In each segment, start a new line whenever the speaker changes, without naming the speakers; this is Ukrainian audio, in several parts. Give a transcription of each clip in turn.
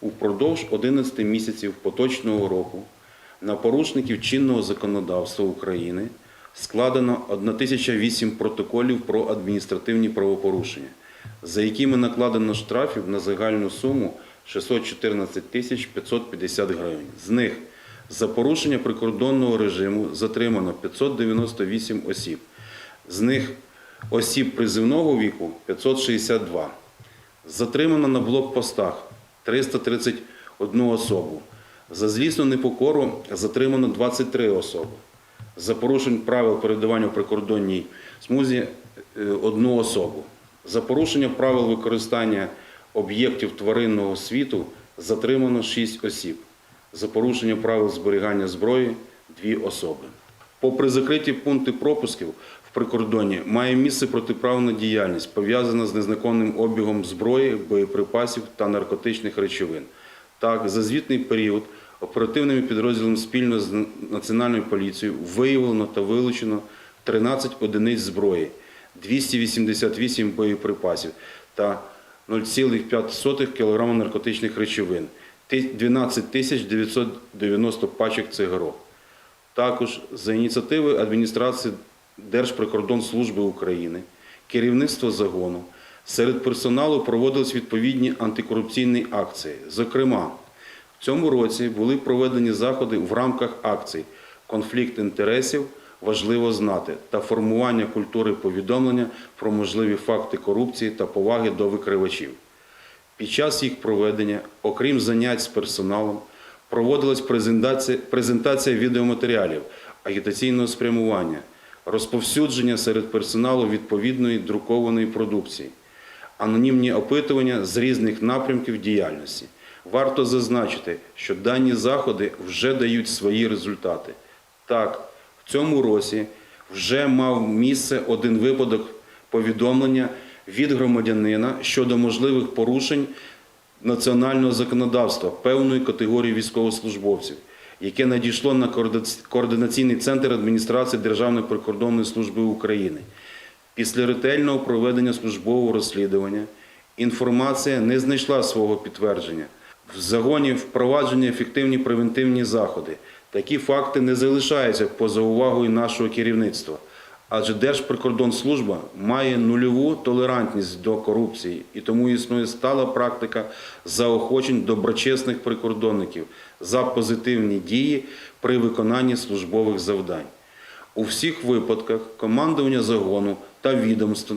Упродовж 11 місяців поточного року на порушників чинного законодавства України складено 1008 протоколів про адміністративні правопорушення, за якими накладено штрафів на загальну суму 614 тисяч 550 гривень. З них за порушення прикордонного режиму затримано 598 осіб. З них осіб призивного віку 562. Затримано на блокпостах 331 особу. За злісну непокору затримано 23 особи. За порушення правил передавання в прикордонній смузі е, одну особу. За порушення правил використання об'єктів тваринного світу затримано 6 осіб. За порушення правил зберігання зброї 2 особи. Попри закриті пункти пропусків прикордонні, має місце протиправна діяльність, пов'язана з незаконним обігом зброї, боєприпасів та наркотичних речовин. Так, за звітний період оперативними підрозділами спільно з Національною поліцією виявлено та вилучено 13 одиниць зброї, 288 боєприпасів та 0,5 кг наркотичних речовин, 12 тисяч 990 пачок цигарок. Також за ініціативи адміністрації Держприкордонслужби України, керівництво загону, серед персоналу проводились відповідні антикорупційні акції. Зокрема, в цьому році були проведені заходи в рамках акцій Конфлікт інтересів важливо знати та формування культури повідомлення про можливі факти корупції та поваги до викривачів. Під час їх проведення, окрім занять з персоналом, проводилась презентація, презентація відеоматеріалів агітаційного спрямування, розповсюдження серед персоналу відповідної друкованої продукції, анонімні опитування з різних напрямків діяльності. Варто зазначити, що дані заходи вже дають свої результати. Так, в цьому році вже мав місце один випадок повідомлення від громадянина щодо можливих порушень національного законодавства певної категорії військовослужбовців, яке надійшло на координаційний центр адміністрації Державної прикордонної служби України. Після ретельного проведення службового розслідування інформація не знайшла свого підтвердження. В загоні впроваджені ефективні превентивні заходи. Такі факти не залишаються поза увагою нашого керівництва, адже Держприкордонслужба має нульову толерантність до корупції, і тому існує стала практика заохочень доброчесних прикордонників за позитивні дії при виконанні службових завдань. У всіх випадках командування загону та відомств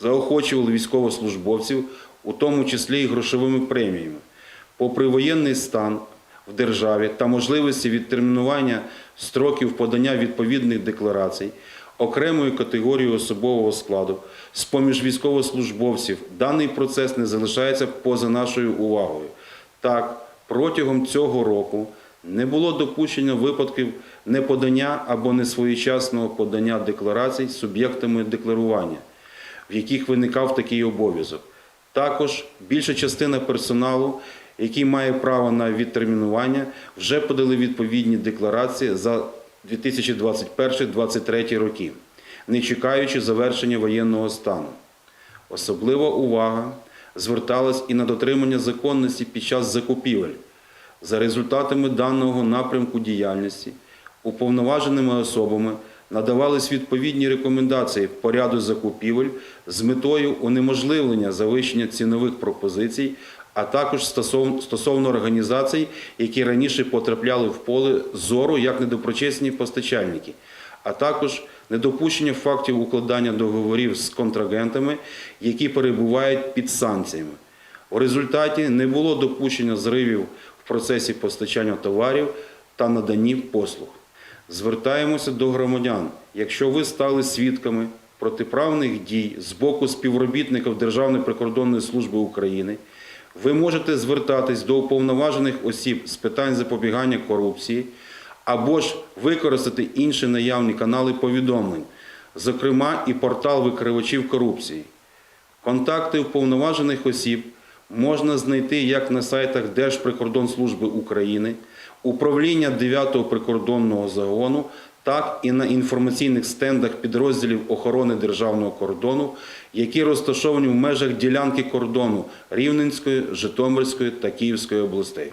заохочували військовослужбовців, у тому числі і грошовими преміями. Попри воєнний стан в державі та можливості відтермінування строків подання відповідних декларацій, окремою категорією особового складу, з-поміж військовослужбовців, даний процес не залишається поза нашою увагою. Так, протягом цього року не було допущення випадків неподання або несвоєчасного подання декларацій суб'єктами декларування, в яких виникав такий обов'язок. Також більша частина персоналу, який має право на відтермінування, вже подали відповідні декларації за 2021-2023 роки, не чекаючи завершення воєнного стану. Особлива увага зверталась і на дотримання законності під час закупівель. За результатами даного напрямку діяльності уповноваженими особами надавались відповідні рекомендації по ряду закупівель з метою унеможливлення завищення цінових пропозицій, а також стосовно, організацій, які раніше потрапляли в поле зору як недоброчесні постачальники, а також недопущення фактів укладання договорів з контрагентами, які перебувають під санкціями. У результаті не було допущення зривів в процесі постачання товарів та наданні послуг. Звертаємося до громадян. Якщо ви стали свідками протиправних дій з боку співробітників Державної прикордонної служби України, ви можете звертатись до уповноважених осіб з питань запобігання корупції або ж використати інші наявні канали повідомлень, зокрема і портал викривачів корупції. Контакти уповноважених осіб можна знайти як на сайтах Держприкордонслужби України, управління 9-го прикордонного загону так і на інформаційних стендах підрозділів охорони державного кордону, які розташовані в межах ділянки кордону Рівненської, Житомирської та Київської областей.